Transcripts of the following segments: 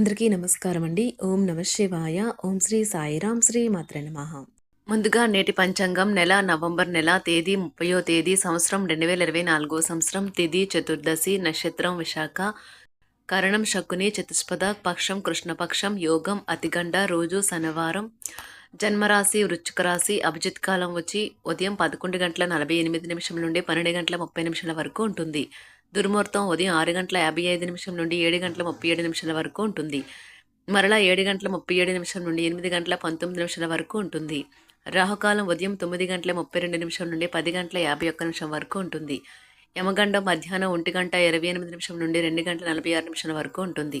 అందరికీ నమస్కారం అండి. ఓం నమ శివాయ. ఓం శ్రీ సాయిరాం శ్రీ మాత్ర నమః. ముందుగా నేటి పంచాంగం నెల నవంబర్ నెల తేదీ ముప్పయో తేదీ సంవత్సరం రెండు వేల ఇరవై నాలుగో సంవత్సరం తిథి చతుర్దశి నక్షత్రం విశాఖ. కరణం శకుని చతుష్పద పక్షం కృష్ణపక్షం యోగం అతిగండ రోజు శనివారం. జన్మరాశి వృచ్చిక రాశి అభిజిత్ కాలం వచ్చి ఉదయం పదకొండు గంటల నలభై ఎనిమిది నిమిషం నుండి పన్నెండు గంటల ముప్పై నిమిషాల వరకు ఉంటుంది. దుర్ముహూర్తం ఉదయం ఆరు గంటల యాభై ఐదు నిమిషం నుండి ఏడు గంటల ముప్పై ఏడు నిమిషాల వరకు ఉంటుంది. మరలా ఏడు గంటల ముప్పై ఏడు నిమిషం నుండి ఎనిమిది గంటల పంతొమ్మిది నిమిషాల వరకు ఉంటుంది. రాహుకాలం ఉదయం తొమ్మిది గంటల ముప్పై రెండు నిమిషం నుండి పది గంటల యాభై ఒక్క నిమిషం వరకు ఉంటుంది. యమగండం మధ్యాహ్నం ఒంటి గంట ఇరవై ఎనిమిది నిమిషం నుండి రెండు గంటల నలభై ఆరు నిమిషాల వరకు ఉంటుంది.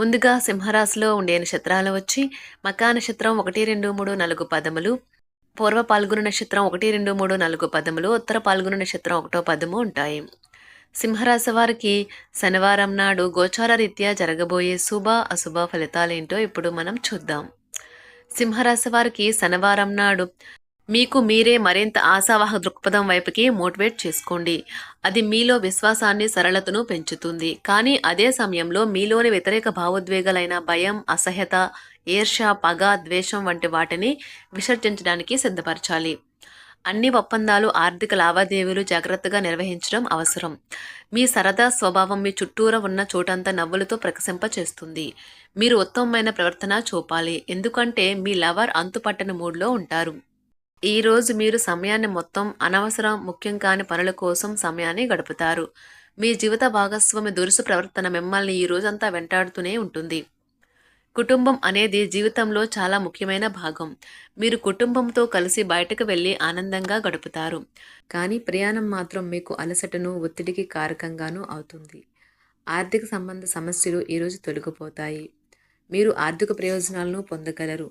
ముందుగా సింహరాశిలో ఉండే నక్షత్రాలు వచ్చి మకా నక్షత్రం ఒకటి రెండు మూడు నాలుగు పదములు పూర్వ పాల్గొన నక్షత్రం ఒకటి రెండు మూడు నాలుగు పదములు ఉత్తర పాల్గొన నక్షత్రం ఒకటో పదము ఉంటాయి. సింహరాశి వారికి శనివారం నాడు గోచార రీత్యా జరగబోయే శుభ అశుభ ఫలితాలేంటో ఇప్పుడు మనం చూద్దాం. సింహరాశి వారికి శనివారం నాడు మీకు మీరే మరింత ఆశావాహ దృక్పథం వైపుకి మోటివేట్ చేసుకోండి. అది మీలో విశ్వాసాన్ని సరళతను పెంచుతుంది. కానీ అదే సమయంలో మీలోని వ్యతిరేక భావోద్వేగాలైన భయం అసహ్యత ఈర్ష పగ ద్వేషం వంటి వాటిని విసర్జించడానికి సిద్ధపరచాలి. అన్ని ఒప్పందాలు ఆర్థిక లావాదేవీలు జాగ్రత్తగా నిర్వహించడం అవసరం. మీ సరదా స్వభావం మీ చుట్టూరా ఉన్న చోటంతా నవ్వులతో ప్రకశింప చేస్తుంది. మీరు ఉత్తమమైన ప్రవర్తన చూపాలి. ఎందుకంటే మీ లవర్ అంతుపట్టని మూడ్లో ఉంటారు. ఈరోజు మీరు సమయాన్ని మొత్తం అనవసరం ముఖ్యం కాని పనుల కోసం సమయాన్ని గడుపుతారు. మీ జీవిత భాగస్వామి దురుసు ప్రవర్తన మిమ్మల్ని ఈ రోజంతా వెంటాడుతూనే ఉంటుంది. కుటుంబం అనేది జీవితంలో చాలా ముఖ్యమైన భాగం. మీరు కుటుంబంతో కలిసి బయటకు వెళ్ళి ఆనందంగా గడుపుతారు. కానీ ప్రయాణం మాత్రం మీకు అలసటను ఒత్తిడికి కారకంగానూ అవుతుంది. ఆర్థిక సంబంధ సమస్యలు ఈరోజు తొలగిపోతాయి. మీరు ఆర్థిక ప్రయోజనాలను పొందగలరు.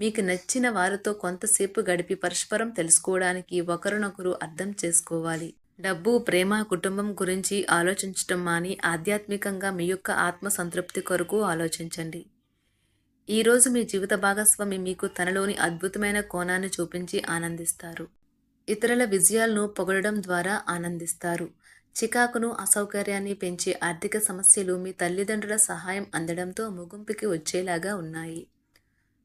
మీకు నచ్చిన వారితో కొంతసేపు గడిపి పరస్పరం తెలుసుకోవడానికి ఒకరినొకరు అర్థం చేసుకోవాలి. డబ్బు ప్రేమ కుటుంబం గురించి ఆలోచించటం మాని ఆధ్యాత్మికంగా మీ యొక్క ఆత్మ సంతృప్తి కొరకు ఆలోచించండి. ఈరోజు మీ జీవిత భాగస్వామి మీకు తనలోని అద్భుతమైన కోణాన్ని చూపించి ఆనందిస్తారు. ఇతరుల విజయాలను పొగడడం ద్వారా ఆనందిస్తారు. చికాకును అసౌకర్యాన్ని పెంచే ఆర్థిక సమస్యలు మీ తల్లిదండ్రుల సహాయం అందడంతో ముగింపుకి వచ్చేలాగా ఉన్నాయి.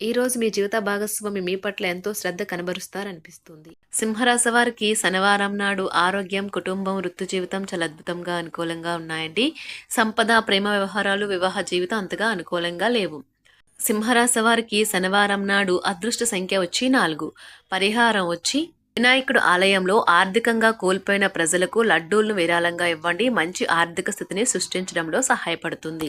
ఈరోజు మీ జీవిత భాగస్వామి మీ పట్ల ఎంతో శ్రద్ధ కనబరుస్తారనిపిస్తుంది. సింహరాశి వారికి శనివారం నాడు ఆరోగ్యం కుటుంబం వృత్తి జీవితం చాలా అద్భుతంగా అనుకూలంగా ఉన్నాయండి. సంపద ప్రేమ వ్యవహారాలు వివాహ జీవితం అంతగా అనుకూలంగా లేవు. సింహరాశి వారికి శనివారం నాడు అదృష్ట సంఖ్య వచ్చి నాలుగు. పరిహారం వచ్చి వినాయకుడు ఆలయంలో ఆర్థికంగా కోల్పోయిన ప్రజలకు లడ్డూలను విరాళంగా ఇవ్వండి. మంచి ఆర్థిక స్థితిని సృష్టించడంలో సహాయపడుతుంది.